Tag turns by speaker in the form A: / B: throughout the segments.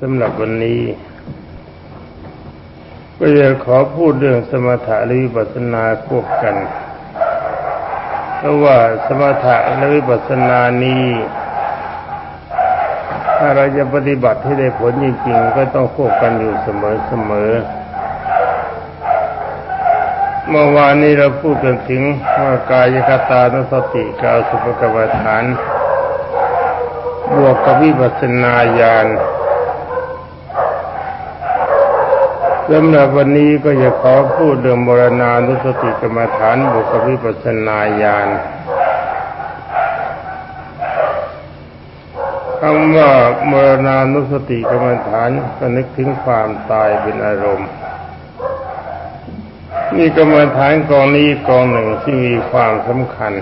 A: สำหรับวันนี้ ก็จะขอพูดเรื่องสมถะและวิปัสสนาควบกัน เพราะว่าสมถะและวิปัสสนานี้ถ้าเราจะปฏิบัติให้ได้ผลจริงๆ ก็ต้องควบกันอยู่เสมอๆเมื่อวานนี้เราพูดกันถึงว่ากายคตานุสติกาสุภกรรมฐานบวกกับวิปัสสนาญาณ สำหรับวันนี้ก็จะขอพูดเรื่องมรณานุสติกรรมฐานบวกกับวิปัสนาญาณคำว่ามรณานุสติกรรมฐานก็นึกถึงความตายเป็นอารมณ์มีกรรมฐานกองนี้กองหนึ่งที่มีความสำคัญ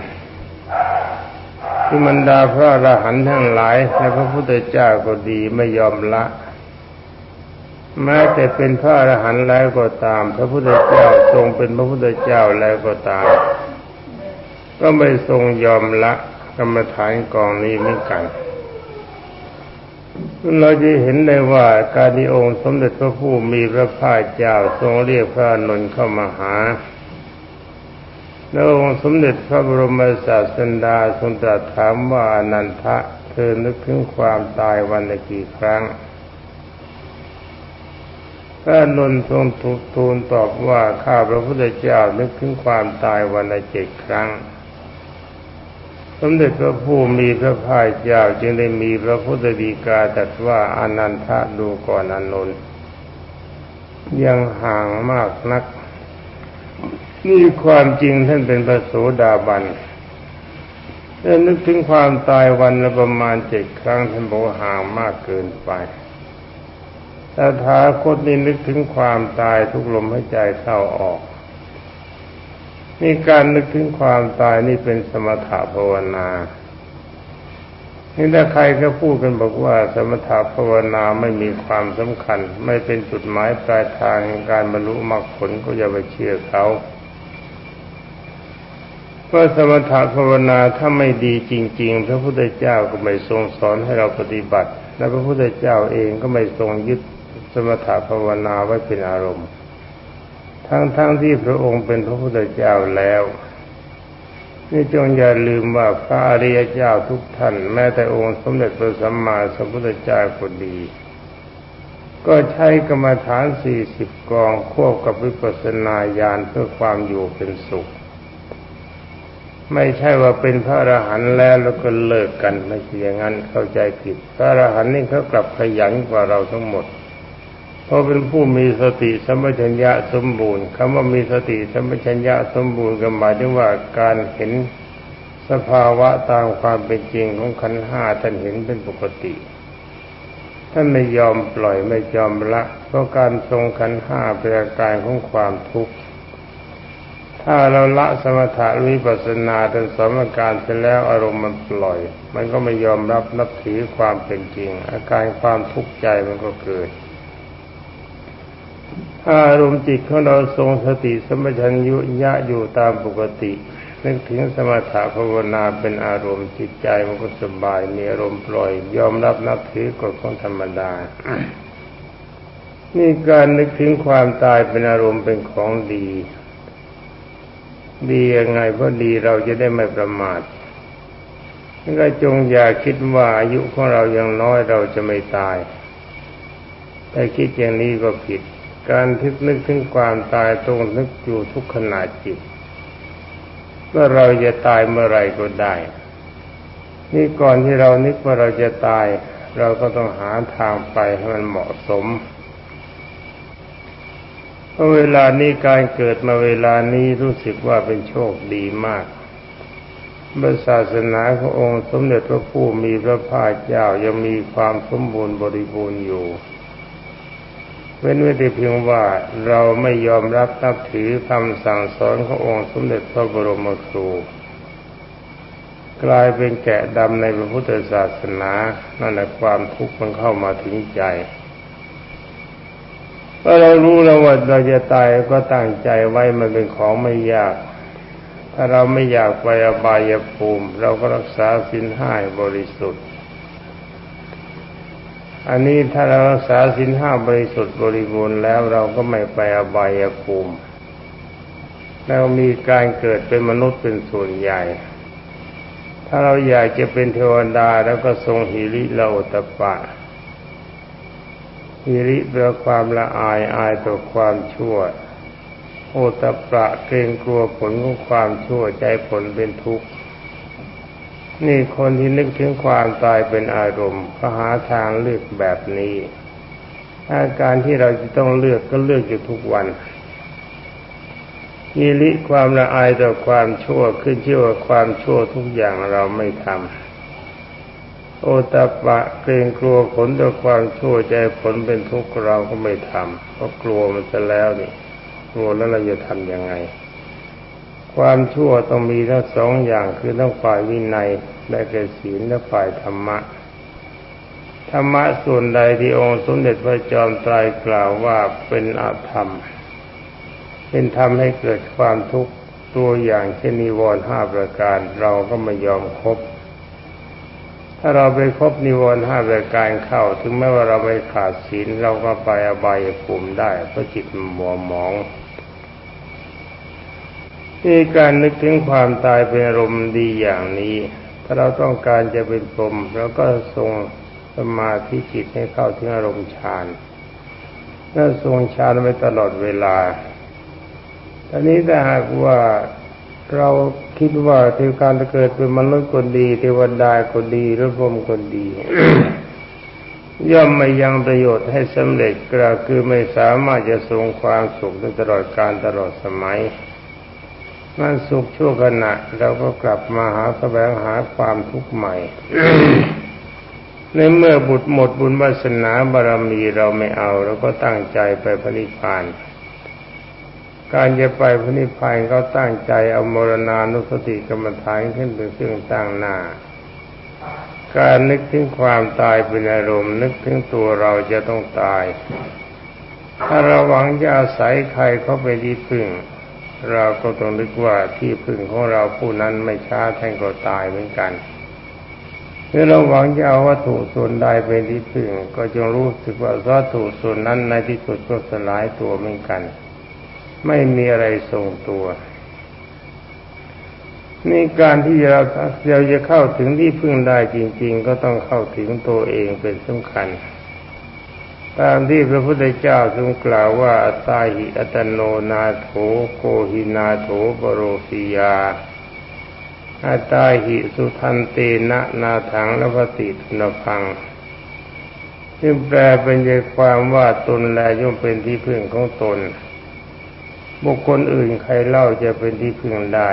A: ที่มันดาพระอรหันต์ทั้งหลายและพระพุทธเจ้าก็ดีไม่ยอมละ แม้แต่เป็นพระอรหันต์แล้วก็ตาม พระพุทธเจ้าทรงเป็นพระพุทธเจ้าแล้วก็ตาม ก็ไม่ทรงยอมละกรรมฐานกองนี้เหมือนกัน เราจะเห็นได้ว่าการที่องค์สมเด็จพระผู้มีพระภาคเจ้าทรงเรียกพระนนท์เข้ามาหาแล้วองค์สมเด็จพระบรมศาสดาทรงตรัสถามว่านันทะ เธอนึกถึงความตายวันละกี่ครั้ง พระนนทรงทูลตอบว่าข้าพระพุทธเจ้านึกถึงความตายวันละเจ็ดครั้ง สมเด็จพระผู้มีพระภาคเจ้าจึงได้มีพระพุทธดีกาตรัสว่าอนันทะดูก่อนอนนยังห่างมากนัก นี่ความจริงท่านเป็นพระโสดาบันถ้านึกถึงความตายวันละประมาณเจ็ดครั้งท่านบอกห่างมากเกินไป ตถาคตนี่นึกถึงความตายทุกลมหายใจเข้าออก นี่การนึกถึงความตายนี่เป็นสมถะภาวนานี่ถ้าใครก็พูดกันบอกว่า สมถะภาวนาไม่มีความสำคัญ ไม่เป็นจุดหมายปลายทางในการบรรลุมรรคผลก็อย่าไปเชื่อเขาเพราะสมถะภาวนาถ้าไม่ดีจริง ๆ พระพุทธเจ้าก็ไม่ทรงสอนให้เราปฏิบัติ และพระพุทธเจ้าเองก็ไม่ทรงยึด มถภาวนาไว้เป็นอารมณ์ ทั้งๆทที่พระองค์เป็นพระพุทธเจ้าแล้วนี่จงอย่าลืมว่าพระอริยเจ้าทุกท่าน แม้แต่องค์สมเด็จพระสัมมาสัมพุทธเจ้าก็ดี ก็ใช้กรรมฐานสี่สิบกองควบกับวิปัสสนาญาณเพื่อความอยู่เป็นสุข ไม่ใช่ว่าเป็นพระอรหันต์แล้วแล้วก็เลิกกันไม่ใช่อย่างนั้นเข้าใจผิด พระอรหันต์นี่เขากลับขยันกว่าเราทั้งหมด เพราะเป็นผู้มีสติสัมปชัญญะสมบูรณ์คำว่ามีสติสัมปชัญญะสมบูรณ์ก็หมายถึงว่าการเห็นสภาวะตามความเป็นจริงของขันห้าท่านเห็นเป็นปกติ ท่านไม่ยอมปล่อยไม่ยอมละ เพราะการทรงขันห้าเป็นอาการของความทุกข์ถ้าเราละสมถะวิปัสสนาทั้งสองอาการเสร็จแล้วอารมณ์มันปล่อย มันก็ไม่ยอมรับนับถือความเป็นจริง อาการความทุกข์ใจมันก็เกิด อารมณ์จิตของเราทรงสติสมัชัญยุยะอยู่ตามปกตินึกถึงสมถะภาวนาเป็นอารมณ์จิตใจมันก็สบาย มีอารมณ์ปล่อย ยอมรับนับถือกฎของธรรมดา นี่การนึกถึงความตายเป็นอารมณ์เป็นของดี ดียังไงเพราะดีเราจะได้ไม่ประมาทก็จงอย่าคิดว่าอายุของเรายังน้อยเราจะไม่ตาย แต่คิดอย่างนี้ก็ผิด การทึกนึกถึงความตายตรงนึกอยู่ทุกขณะจิตว่าเราจะตายเมื่อไรก็ได้ นี่ก่อนที่เรานึกว่าเราจะตาย เราก็ต้องหาทางไปให้มันเหมาะสมเพราะเวลานี้การเกิดมาเวลานี้รู้สึกว่าเป็นโชคดีมากบศาสนาขององค์สมเด็จพระผู้มีพระภาคเจ้ายังมีความสมบูรณ์บริบูรณ์อยู่ เว้นไว้แต่เพียงว่าเราไม่ยอมรับนับถือคำสั่งสอนขององค์สมเด็จพระบรมครู กลายเป็นแกะดำในพระพุทธศาสนา นั่นแหละความทุกข์มันเข้ามาถึงใจพอเรารู้แล้วว่าเราจะตายก็ตั้งใจไว้มันเป็นของไม่ยาก ถ้าเราไม่อยากไปอบายภูมิ เราก็รักษาสินห้าบริสุทธิ์ อันนี้ถ้าเรารักษาสินห้าบริสุทธิ์บริบูรณ์แล้วเราก็ไม่ไปอบายภูมิแล้วมีการเกิดเป็นมนุษย์เป็นส่วนใหญ่ ถ้าเราอยากจะเป็นเทวดาแล้วก็ทรงหิริละโอตปะ หิริแปลความละอายอายต่อความชั่ว โอตตปะเกรงกลัวผลของความชั่วใจผลเป็นทุกข์ นี่คนที่นึกถึงความตายเป็นอารมณ์ก็หาทางเลือกแบบนี้ อาการที่เราจะต้องเลือกก็เลือกอยู่ทุกวันยิริความละอายต่อความชั่วขึ้นชื่อว่าความชั่วทุกอย่างเราไม่ทำโอตปะเกรงกลัวผลต่อความชั่วใจผลเป็นทุกข์เราก็ไม่ทำเพราะกลัวมันจะแล้วนี่กลัวแล้วเราจะทำยังไง ความชั่วต้องมีทั้งสองอย่างคือทั้งฝ่ายวินัยและแก่ศีลและฝ่ายธรรมะ ธรรมะส่วนใดที่องค์สมเด็จพระจอมไตรกล่าวว่าเป็นอาธรรม เป็นทำให้เกิดความทุกข์ตัวอย่างเช่นนิวรณ์ห้าประการ เราก็ไม่ยอมคบ ถ้าเราไปคบนิวรณ์ห้าประการเข้า ถึงแม้ว่าเราไม่ขาดศีลเราก็ไปอบายภูมิได้เพราะจิตมันมัวหมอง ที่การนึกถึงความตายเป็นอารมดีอย่างนี้ ถ้าเราต้องการจะเป็นพรหมเราก็ทรงสมาธิจิตให้เข้าถึงอารมณ์ฌานและทรงฌานไว้ตลอดเวลาตอนนี้ถ้าหากว่าเราคิดว่าเทวการจะเกิดเป็นมนุษย์คนดี เทวดาคนดีหรือพรหมคนดี ย่อมไม่ยังประโยชน์ให้สำเร็จกระคือไม่สามารถจะทรงความสุขได้ตลอดการตลอดสมัย มันสุขชั่วขณะเราก็กลับมาหาแสวงหาความทุกข์ใหม่ ในเมื่อบุตรหมดบุญวาสนาบารมีเราไม่เอาเราก็ตั้งใจไปพระนิพพาน การจะไปพระนิพพานก็ตั้งใจเอามรณานุสติกรรมฐานขึ้นเป็นเครื่องตั้งหน้า การนึกถึงความตายเป็นอารมณ์ นึกถึงตัวเราจะต้องตาย ถ้าเราหวังจะอาศัยใครเข้าไปที่พึ่ง เราก็ต้องนึกว่าที่พึ่งของเราผู้นั้นไม่ช้าท่านก็ตายเหมือนกันเมื่อเราหวังจะเอาวัตถุส่วนใดเป็นที่พึ่ง ก็จงรู้สึกว่าวัตถุส่วนนั้นในที่สุดก็สลายตัวเหมือนกัน ไม่มีอะไรทรงตัวนี่การที่เราเราจะเข้าถึงที่พึ่งได้จริง ๆ ก็ต้องเข้าถึงตัวเองเป็นสำคัญ ตามที่พระพุทธเจ้าทรงกล่าวว่าตาหิอัตโนนาโถโกหินาโถปโรสิยาอัตาหิสุทันเตนะนาถังและปฏิทุนพังซึ่งแปลเป็นใจความว่าตนแลย่อมเป็นที่พึ่งของตน บุคคลอื่นใครเล่าจะเป็นที่พึ่งได้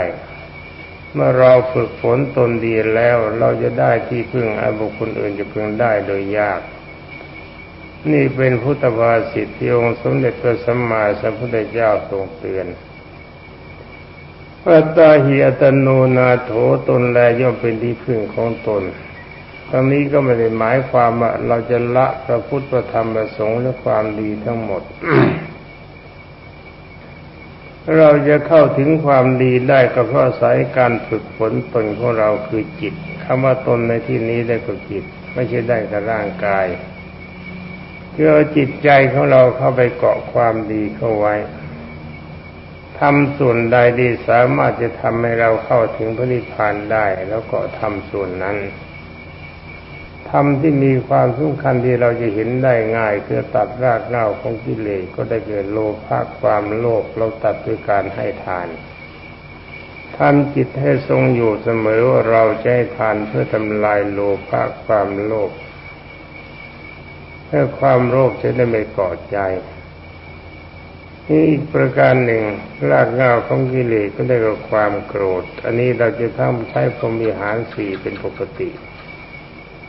A: เมื่อเราฝึกฝนตนดีแล้ว เราจะได้ที่พึ่งไอ้บุคคลอื่นจะพึ่งได้โดยยาก นี่เป็นพุทธภาษิตที่องค์สมเด็จพระสัมมาสัมพุทธเจ้าทรงเตือนอัตตาหิอัตโนนาโถตนแลย่อมเป็นที่พึ่งของตนตรงนี้ก็ไม่ได้หมายความว่าเราจะละพระพุทธพระธรรมประสงค์และความดีทั้งหมด เราจะเข้าถึงความดีได้ก็เพราะอายการฝึกฝนตนของเราคือจิตคำว่าตนในที่นี้ได้กับจิต ไม่ใช่ได้กับร่างกาย คือเอาจิตใจของเราเข้าไปเกาะความดีเข้าไว้ทำส่วนใดดีสามารถจะทำให้เราเข้าถึงพระนิพพานได้ แล้วก็ทำส่วนนั้นทำที่มีความสำคัญที่เราจะเห็นได้ง่ายคือตัดรากเหง้าของกิเลสก็ได้เกิดโลภะความโลภเราตัดด้วยการให้ทานทำจิตให้ทรงอยู่เสมอว่าเราจะให้ทานเพื่อทำลายโลภะความโลภ เพื่อความโลภจะได้ไม่ก่อใจนี่อีกประการหนึ่งรากเงาของกิเลสก็ได้กับความโกรธ อันนี้เราจะทำใช้พรมีหารสี่เป็นปกติ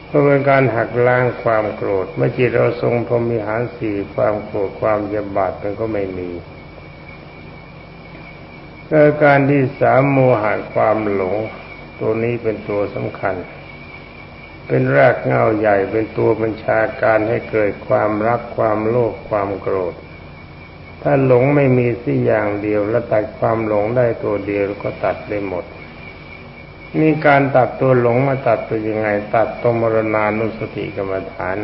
A: เพราะเป็นการหักล้างความโกรธ เมื่อจิตเราทรงพรมีหารสี่ความโกรธความยำบาดมันก็ไม่มีการที่สามโมหะความหลง ตัวนี้เป็นตัวสำคัญ เป็นรากเหง้าใหญ่เป็นตัวบัญชาการให้เกิดความรักความโลภความโกรธ ถ้าหลงไม่มีสิอย่างเดียว แล้วตัดความหลงได้ตัวเดียวก็ตัดได้หมดมีการตัดตัวหลงมาตัดตัวยังไง ตัดตมรณานุสติกรรมฐาน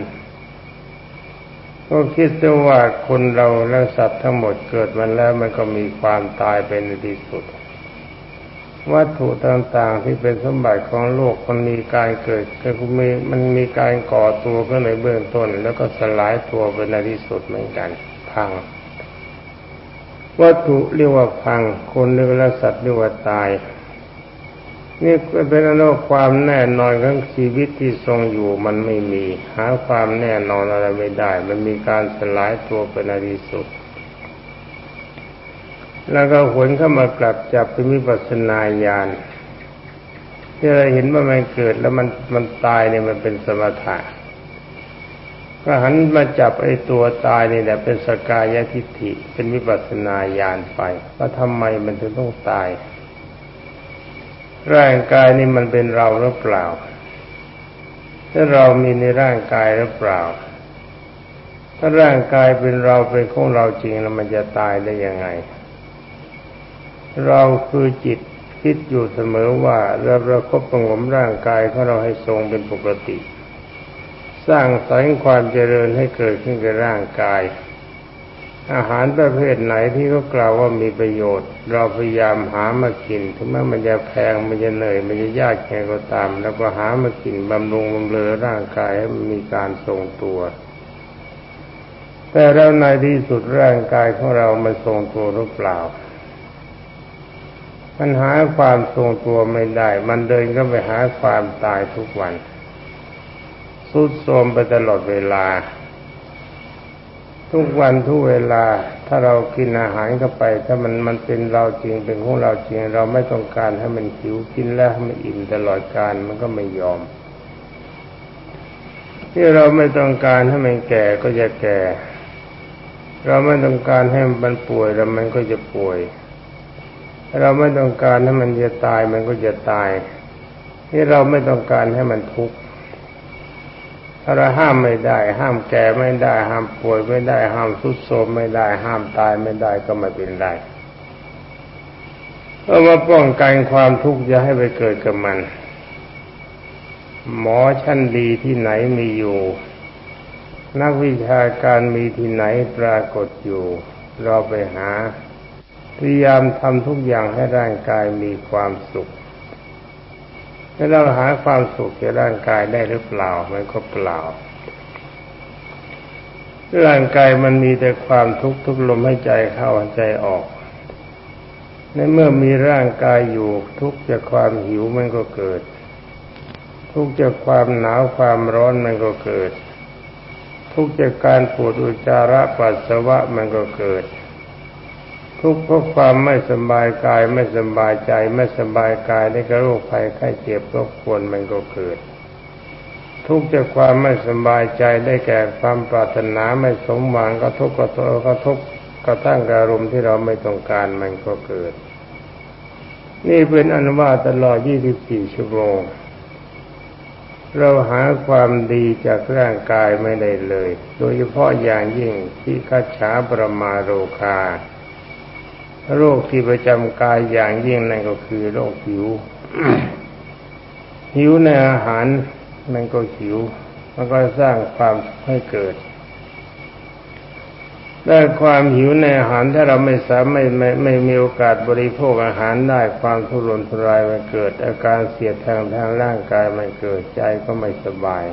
A: ก็คิดว่าคนเราและสัตว์ทั้งหมดเกิดมาแล้วมันก็มีความตายเป็นที่สุด วัตถุต่างๆที่เป็นสมบัติของโลกมันมีการเกิดก็มีมันมีการก่อตัวขึ้นในเบื้องต้น แล้วก็สลายตัวเป็นในที่สุดเหมือนกันพัง วัตถุเรียกว่าพัง คนเรียกว่าสัตว์เรียกว่าตาย นี่เป็นอนุความแน่นอนของชีวิตที่ทรงอยู่มันไม่มี หาความแน่นอนอะไรไม่ได้ มันมีการสลายตัวเป็นในที่สุด แล้วก็หวนเข้ามากลับจับเป็นวิปัสนาญาณที่เราเห็นว่ามันเกิดแล้วมันมันตายเนี่ยมันเป็นสมถะก็หันมาจับไอ้ตัวตายนี่แหละเป็นสกายทิฏฐิเป็นวิปัสสนาญาณไปว่าทำไมมันถึงต้องตาย ร่างกายนี่มันเป็นเราหรือเปล่าถ้าเรามีในร่างกายหรือเปล่า ถ้าร่างกายเป็นเราเป็นของเราจริงแล้วมันจะตายได้ยังไง เราคือจิตคิดอยู่เสมอว่าเราประคบประงมร่างกายของเราให้ทรงเป็นปกติ สร้างสรรค์ความเจริญให้เกิดขึ้นกับร่างกาย อาหารประเภทไหนที่เขากล่าวว่ามีประโยชน์ เราพยายามหามากินถึงแม้มันจะแพงมันจะเหนื่อยมันจะยากแค่ก็ตาม แล้วก็หามากินบำรุงบำเรอร่างกายให้มันมีการทรงตัว แต่แล้วในที่สุดร่างกายของเรามันทรงตัวหรือเปล่า มันหาความทรงตัวไม่ได้ มันเดินก็ไปหาความตายทุกวันสุดโทมไปตลอดเวลา ทุกวันทุกเวลา ถ้าเรากินอาหารเข้าไป ถ้ามันมันเป็นเราจริงเป็นของเราจริง เราไม่ต้องการให้มันหิวกินแล้วให้มันอิ่มตลอดการมันก็ไม่ยอม ที่เราไม่ต้องการให้มันแก่ก็จะแก่ เราไม่ต้องการให้มันป่วยแล้วมันก็จะป่วย เราไม่ต้องการให้มันจะตายมันก็จะตาย ที่เราไม่ต้องการให้มันทุกข์เราห้ามไม่ได้ ห้ามแก่ไม่ได้ ห้ามป่วยไม่ได้ ห้ามทุดโทรมไม่ได้ ห้ามตายไม่ได้ก็ไม่เป็นไรเพราะว่าป้องกันความทุกข์จะให้ไปเกิดกับมัน หมอชั้นดีที่ไหนมีอยู่ นักวิชาการมีที่ไหนปรากฏอยู่ เราไปหา พยายามทำทุกอย่างให้ร่างกายมีความสุขถ้าเราหาความสุขในร่างกายได้หรือเปล่า มันก็เปล่า ร่างกายมันมีแต่ความทุกข์ทุกลมให้ใจเข้าใจออก ในเมื่อมีร่างกายอยู่ทุกจากความหิวมันก็เกิด ทุกจากความหนาวความร้อนมันก็เกิด ทุกจากการปวดอุจจาระปัสสาวะมันก็เกิด ทุกข์เพราะความไม่สบายกายไม่สบายใจไม่สบายกายในกระโรคภัยไข้เจ็บรบกวนมันก็เกิด ทุกข์จากความไม่สบายใจได้แก่ความปรารถนาไม่สมหวังก็ทุกข์ก็ทุกข์ก็ทุกกระทั่งอารมณ์ที่เราไม่ต้องการมันก็เกิด นี่เป็นอนุว่าตลอด 24 ชั่วโมง เราหาความดีจากร่างกายไม่ได้เลย โดยเฉพาะอย่างยิ่งที่คัจฉาประมาโรคา โรคที่ประจำกายอย่างยิ่งนั่นก็คือโรคหิว หิวในอาหารมันก็หิว มันก็สร้างความให้เกิดได้ความหิวในอาหารถ้าเราไม่สามารถไม่ไม่มีโอกาสบริโภคอาหารได้ความทุรนทุรายมันเกิด อาการเสียดทางทางร่างกายมันเกิดใจก็ไม่สบาย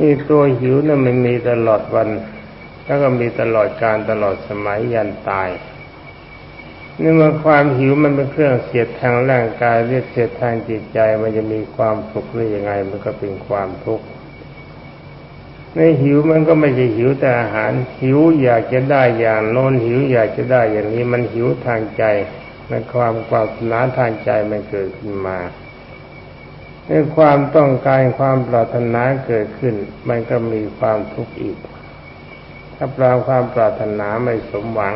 A: นี่ตัวหิวนั่นมันมีตลอดวัน แล้วก็มีตลอดการตลอดสมัยยันตาย นี่มันความหิวมันเป็นเครื่องเสียดทางร่างกายเรียกเสียดทางจิตใจ มันจะมีความสุขหรือยังไง มันก็เป็นความทุกข์ในหิวมันก็ไม่ใช่หิวแต่อาหาร หิวอยากจะได้อย่างโน้นหิวอยากจะได้อย่างนี้มันหิวทางใจมันความความนาทางใจมันเกิดขึ้นมาในความต้องการความปรารถนาเกิดขึ้น มันก็มีความทุกข์อีก ถ้าปราความปรารถนาไม่สมหวัง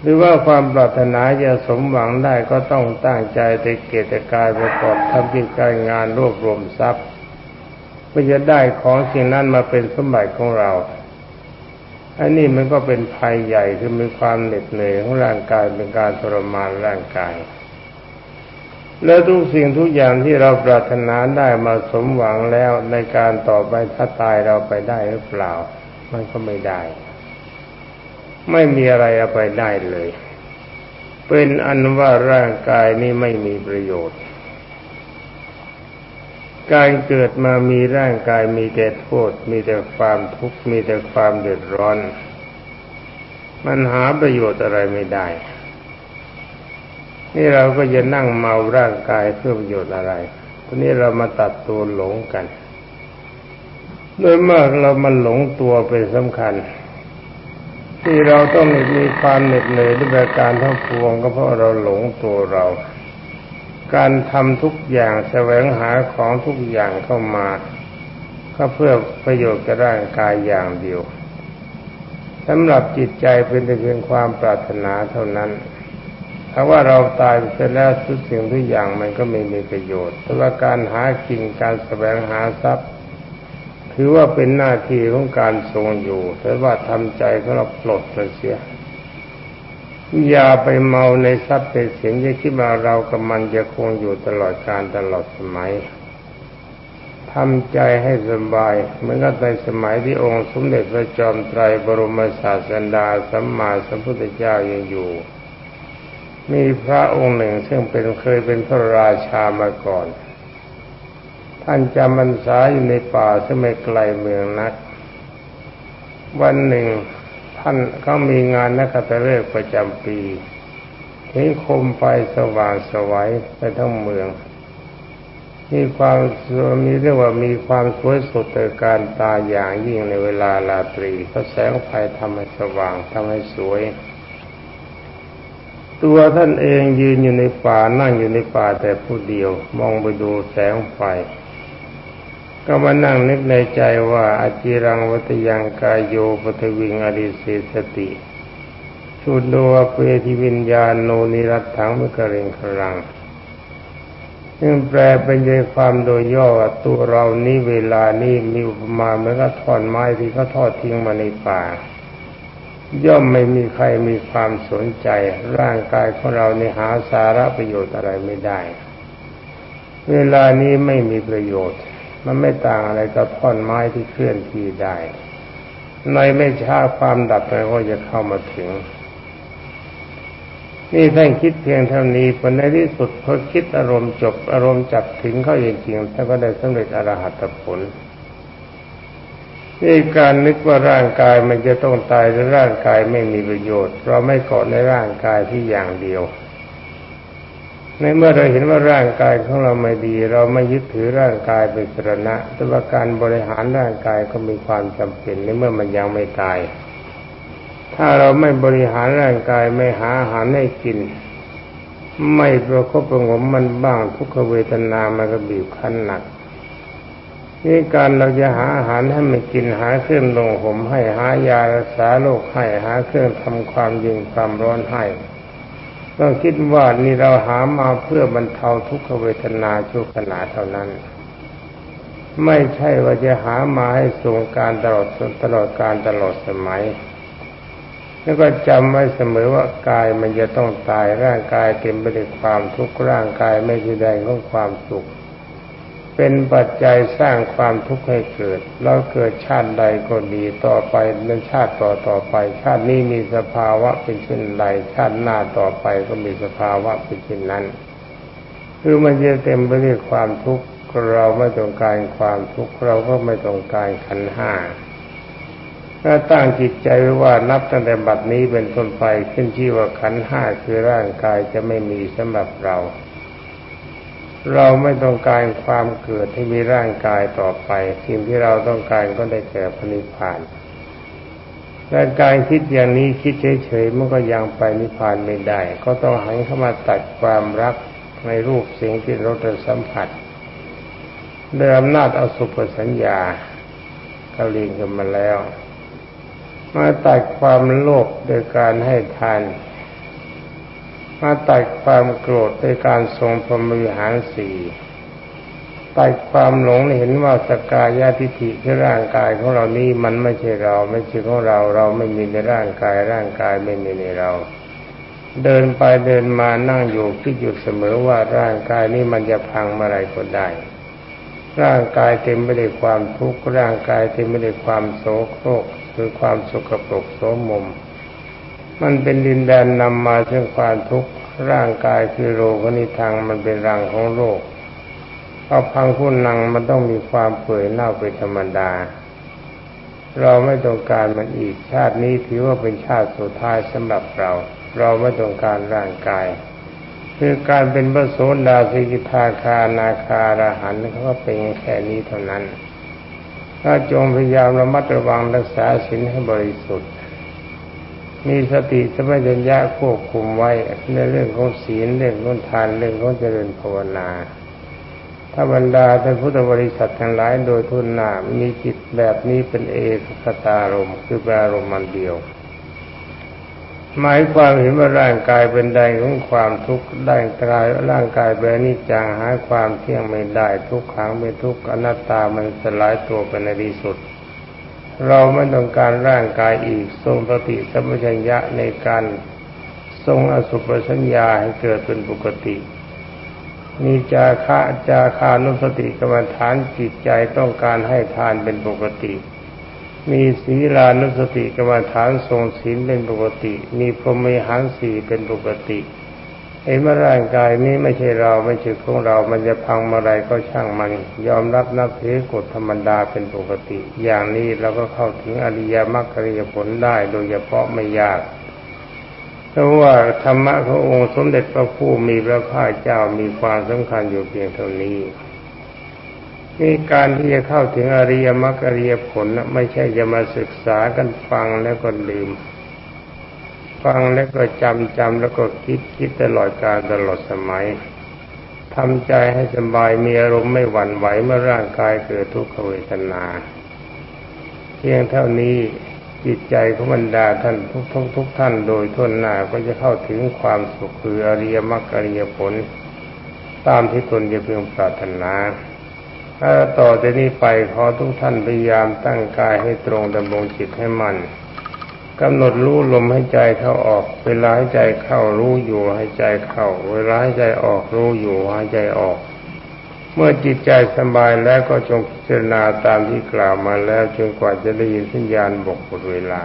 A: หรือว่าความปรารถนาจะสมหวังได้ก็ต้องตั้งใจแต่เกตกายประกอบทำกิจการงานรวบรวมทรัพย์เพื่อจะได้ของสิ่งนั้นมาเป็นสมบัติของเราอันนี้มันก็เป็นภัยใหญ่คือมีความเหน็ดเหนื่อยของร่างกายเป็นการทรมานร่างกาย และทุกสิ่งทุกอย่างที่เราปรารถนาได้มาสมหวังแล้วในการต่อไปถ้าตายเราไปได้หรือเปล่า มันก็ไม่ได้ ไม่มีอะไรเอาไปได้เลย เป็นอันว่าร่างกายนี้ไม่มีประโยชน์ การเกิดมามีร่างกายมีแต่โทษ มีแต่ความทุกข์มีแต่ความเดือดร้อน มันหาประโยชน์อะไรไม่ได้ นี่เราก็จะนั่งเมาร่างกายเพื่อประโยชน์อะไรทีนี้เรามาตัดตัวหลงกันโดยมากเรามันหลงตัวเป็นสำคัญ ที่เราต้องมีความเหน็ดเหนื่อยด้วยการทั้งปวงก็เพราะเราหลงตัวเรา การทำทุกอย่างแสวงหาของทุกอย่างเข้ามา ก็เพื่อประโยชน์กับร่างกายอย่างเดียวสำหรับจิตใจเป็นแต่เพียงความปรารถนาเท่านั้นถ้าว่าเราตายไปแล้วทุกสิ่งทุกอย่างมันก็ไม่มีประโยชน์แต่ว่าการหากินการแสวงหาทรัพย์ ถือว่าเป็นหน้าที่ของการทรงอยู่แต่ว่าทำใจของเราปลดเสียอย่าไปเมาในทรัพย์ในสินอย่าคิดว่าเรากับมันจะคงอยู่ตลอดการตลอดสมัยทำใจให้สบายเหมือนกับในสมัยที่องค์สมเด็จพระจอมไตรบรมศาสดาสัมมาสัมพุทธเจ้ายังอยู่ มีพระองค์หนึ่งซึ่งเป็นเคยเป็นพระราชามาก่อน ท่านจำพรรษาอยู่ในป่าซึ่งไม่ไกลเมืองนัก วันหนึ่งท่านเขามีงานนักขัตฤกษ์ประจำปีเห็นคมไฟสว่างสวัยไปทั้งเมือง มีความมีเรียกว่ามีความสวยสดแต่การตาอย่างยิ่งในเวลาราตรีเพราะแสงไฟทำให้สว่างทำให้สวย ตัวท่านเองยืนอยู่ในป่านั่งอยู่ในป่าแต่ผู้เดียว มองไปดูแสงไฟ ก็มานั่งนึกในใจว่าอาจิรังวัตยังกายโยปทวิงอริเสสติชุดโดเปทิวิญญาณโนนิรัตถังมกเริงครังซึ่งแปลเป็นใจความโดยย่อตัวเรานี้เวลานี้มีอุปมาเหมือนกับท่อนไม้ที่เขาทอดทิ้งมาในป่า ย่อมไม่มีใครมีความสนใจ ร่างกายของเราในหาสาระประโยชน์อะไรไม่ได้ เวลานี้ไม่มีประโยชน์ มันไม่ต่างอะไรกับท่อนไม้ที่เคลื่อนที่ได้ในไม่ช้าความดับไปก็จะเข้ามาถึง นี่ท่านคิดเพียงเท่านี้ผลในที่สุดพอคิดอารมณ์จบอารมณ์จับถึงเข้าจริงๆท่านก็ได้สำเร็จอรหัตผลนี่การนึกว่าร่างกายมันจะต้องตายหรือร่างกายไม่มีประโยชน์ เราไม่เกาะในร่างกายที่อย่างเดียว ในเมื่อเราเห็นว่าร่างกายของเราไม่ดี เราไม่ยึดถือร่างกายเป็นสรณะ แต่ว่าการบริหารร่างกายก็มีความจำเป็นในเมื่อมันยังไม่ตาย ถ้าเราไม่บริหารร่างกายไม่หาอาหารให้กิน ไม่ประคบประงมมันบ้างทุกขเวทนามันก็บีบคั้นหนักนี่การเราจะหาอาหารให้มันกินหาเครื่องลงห่มให้หายารักษาโรคให้หาเครื่องทำความเย็นความร้อนให้ ต้องคิดว่านี่เราหามาเพื่อบรรเทาทุกขเวทนาชั่วขณะเท่านั้น ไม่ใช่ว่าจะหามาให้ทรงการตลอดตลอดการตลอดสมัยแล้วก็จำไว้เสมอว่ากายมันจะต้องตายร่างกายเต็มไปด้วยความทุกข์ร่างกายไม่ใช่แดงของความสุข เป็นปัจจัยสร้างความทุกข์ให้เกิดเราเกิดชาติใดก็ดีต่อไปในชาติต่อต่อไป ชาตินี้มีสภาวะเป็นเช่นใดชาติหน้าต่อไปก็มีสภาวะเป็นเช่นนั้น คือมันจะเต็มไปด้วยความทุกข์เราไม่ต้องการความทุกข์เราก็ไม่ต้องการขันห้าถ้าตั้งจิตใจไว้ว่านับตั้งแต่บัดนี้เป็นต้นไปขึ้นชื่อว่าขันห้าคือร่างกายจะไม่มีสำหรับเรา เราไม่ต้องการความเกิดที่มีร่างกายต่อไป สิ่งที่เราต้องการก็ได้แก่พระนิพพานและการคิดอย่างนี้คิดเฉยๆมันก็ยังไปนิพพานไม่ได้ ก็ต้องหันเข้ามาตัดความรักในรูปเสิ่งที่เราได้สัมผัสด้วยอำนาจอสุปสัญญาเขาเรียนกันมาแล้ว มาตัดความโลภโดยการให้ทาน มาตัดความโกรธด้วยการทรงพรหมวิหารสี่ตัดความหลงเห็นว่าสกายาทิฏฐิที่ร่างกายของเรานี้มันไม่ใช่เรา ไม่ใช่ของเรา เราไม่มีในร่างกาย ร่างกายไม่มีในเรา เดินไปเดินมานั่งอยู่คิดอยู่เสมอว่าร่างกายนี้มันจะพังเมื่อไรก็ได้ ร่างกายเต็มไปด้วยความทุกข์ร่างกายเต็มไปด้วยความโศกโครกคือความสกปรกโสมมม มันเป็นดินแดนนำมาซึ่งความทุกข์ร่างกายคือโรคนิทังมันเป็นรังของโรคเอาพังคุณนังมันต้องมีความเปื่อยเน่าเป็นธรรมดา เราไม่ต้องการมันอีกชาตินี้ถือว่าเป็นชาติสุดท้ายสำหรับเรา เราไม่ต้องการร่างกาย คือการเป็นพระโสดาสิกิทาคานาคาราหันเขาก็เป็นแค่นี้เท่านั้น ถ้าจงพยายามระมัดระวังรักษาศีลให้บริสุทธิ์ มีสติสมัญญะควบคุมไว้ในเรื่องของศีลเรื่องของทานเรื่องของเจริญภาวนาถ้าบรรดาท่านพุทธบริษัททั้งหลายโดยทุนหนามีจิตแบบนี้เป็นเอกคตารมคือปรอารมณ์มันเดียว หมายความเห็นว่าร่างกายเป็นใดของความทุกข์ได้กายร่างกายเป็นนิจจังหาความเที่ยงไม่ได้ทุกขังเป็นทุกข์อนัตตามันสลายตัวเป็นในที่สุด เราไม่ต้องการร่างกายอีก ทรงปฏิสัมปชัญญะในการทรงอสุปสัญญาให้เกิดเป็นปกติ มีจาคะจาคานุสติกรรมฐานจิตใจต้องการให้ทานเป็นปกติ มีศีลานุสติกรรมฐานทรงศีลเป็นปกติ มีพรหมิหารสีเป็นปกติ เห็นว่าร่างกายนี้ไม่ใช่เราไม่ใช่ของเรา มันจะพังเมื่อไรก็ช่างมัน ยอมรับนับถือกฎธรรมดาเป็นปกติ อย่างนี้เราก็เข้าถึงอริยมรรคอริยผลได้โดยเฉพาะไม่ยากเพราะว่าธรรมะขององค์สมเด็จพระผู้มีพระภาคเจ้ามีความสำคัญอยู่เพียงเท่านี้นี่การที่จะเข้าถึงอริยมรรคอริยผลนะไม่ใช่จะมาศึกษากันฟังแล้วก็ลืม ฟังแล้วก็จำจำแล้วก็คิดคิดตลอดการตลอดสมัยทำใจให้สบายมีอารมณ์ไม่หวั่นไหวเมื่อร่างกายเกิดทุกขเวทนา เพียงเท่านี้จิตใจของบรรดาท่านทุกทุกทุกท่านโดยทวนหน้าก็จะเข้าถึงความสุขคืออริยมรรคอริยผล ตามที่ตนจะเพียงปรารถนาถ้าต่อจากนี้ไปขอทุกท่านพยายามตั้งกายให้ตรงดำรงจิตให้มัน กำหนดรู้ลมให้ใจเข้าออก เวลาให้ใจเข้ารู้อยู่ให้ใจเข้า เวลาให้ใจออกรู้อยู่ให้ใจออก เมื่อจิตใจสบายแล้วก็จงพิจารณาตามที่กล่าวมาแล้วจนกว่าจะได้ยินสัญญาณบอกหมดเวลา